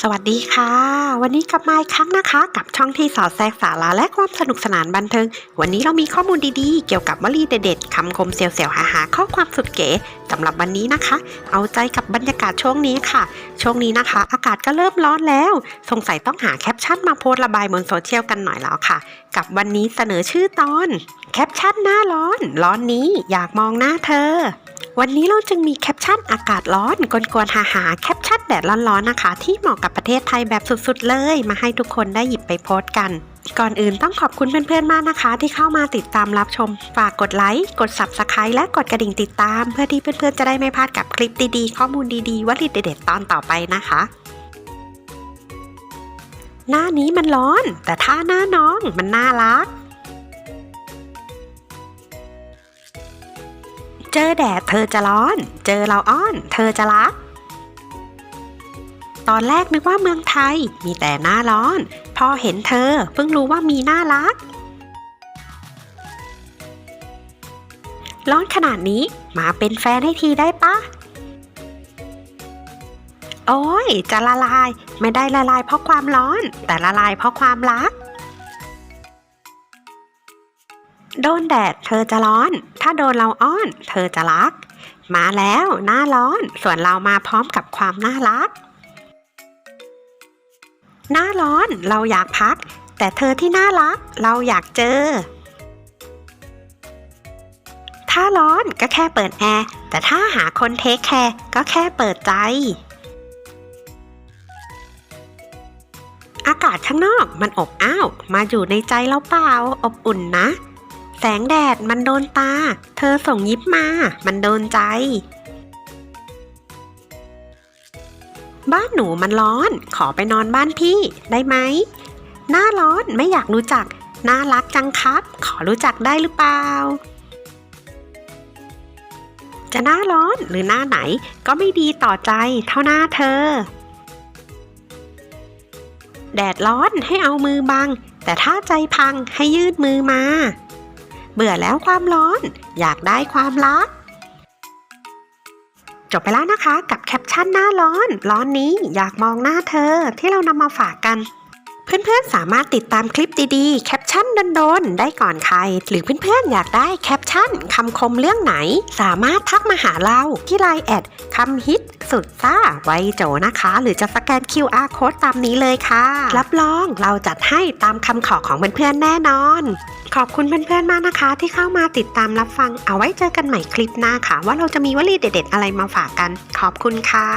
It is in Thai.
สวัสดีค่ะ วันนี้กลับมาอีกครั้งนะคะ กับช่องที่สอดแทรกสาระและความสนุกสนานบันเทิง วันนี้เรามีข้อมูลดีๆ เกี่ยวกับวลีเด็ดๆคำคมเสียวๆหาหาๆข้อความสุดเก๋สำหรับวันนี้นะคะ เอาใจกับบรรยากาศช่วงนี้ค่ะ ช่วงนี้นะคะ อากาศก็เริ่มร้อนแล้ว สงสัยต้องหาแคปชั่นมาโพสระบายบนโซเชียลกันหน่อยแล้วค่ะ กับวันนี้เสนอชื่อตอน แคปชั่นหน้าร้อน ร้อนนี้อยากมองหน้าเธอวันนี้เราจึงมีแคปชั่นอากาศร้อนกวนๆหาหาๆแคปชั่น ดดร้อนๆนะคะ ที่เหมาะกับประเทศไทยแบบสุดๆเลย มาให้ทุกคนได้หยิบไปโพสต์กัน ก่อนอื่นต้องขอบคุณเพื่อนๆมากนะคะ ที่เข้ามาติดตามรับชม ฝากกดไลค์กด subscribe และกดกระดิ่งติดตาม เพื่อที่เพื่อนๆจะได้ไม่พลาดกับคลิปดีๆข้อมูลดีๆวลีเด็ดๆตอนต่อไปนะคะ หน้านี้มันร้อน แต่ถ้าหน้าน้องมันน่ารักเจอแดดเธอจะร้อน เจอเราอ้อน เธอจะรัก ตอนแรกนึกว่าเมืองไทยมีแต่หน้าร้อน พอเห็นเธอเพิ่งรู้ว่ามีน้ารัก ร้อนขนาดนี้มาเป็นแฟนให้ทีได้ปะ โอ้ย จะละลายไม่ได้ละลายเพราะความร้อน แต่ละลายเพราะความรัก โดนแดดเธอจะร้อน ถ้าโดนเราอ้อน เธอจะรัก มาแล้วหน้าร้อน ส่วนเรามาพร้อมกับความน่ารัก หน้าร้อนเราอยากพัก แต่เธอที่น่ารักเราอยากเจอ ถ้าร้อนก็แค่เปิดแอร์แต่ถ้าหาคนเทคแคร์ก็แค่เปิดใจ อากาศข้างนอกมันอบอ้าวมาอยู่ในใจเราเปล่าอบอุ่นนะ แสงแดดมันโดนตา เธอส่งยิ้มมา มันโดนใจ บ้านหนูมันร้อน ขอไปนอนบ้านพี่ได้ไหม หน้าร้อนไม่อยากรู้จัก น่ารักจังครับ ขอรู้จักได้หรือเปล่า จะหน้าร้อนหรือหน้าไหนก็ไม่ดีต่อใจเท่าหน้าเธอ แดดร้อนให้เอามือบัง แต่ถ้าใจพังให้ยืดมือมา เบื่อแล้วความร้อน อยากได้ความรัก จบไปแล้วนะคะ กับแคปชั่นหน้าร้อน ร้อนนี้อยากมองหน้าเธอที่เรานำมาฝากกัน เพื่อนๆ สามารถติดตามคลิปดีๆ แคปชั่นโดนๆ ได้ก่อนใคร หรือเพื่อนๆ อยากได้แคปชั่นคำคมเรื่องไหน สามารถทักมาหาเราที่ไลน์แอดคำฮิตสุดซ่าไวโจนะคะ หรือจะสแกน QR code ตามนี้เลยค่ะ รับรองเราจัดให้ตามคำขอของเพื่อนๆ แน่นอน ขอบคุณเพื่อนๆ มากนะคะ ที่เข้ามาติดตามรับฟัง เอาไว้เจอกันใหม่คลิปหน้าค่ะ ว่าเราจะมีวลีเด็ด ๆ อะไรมาฝากกัน ขอบคุณค่ะ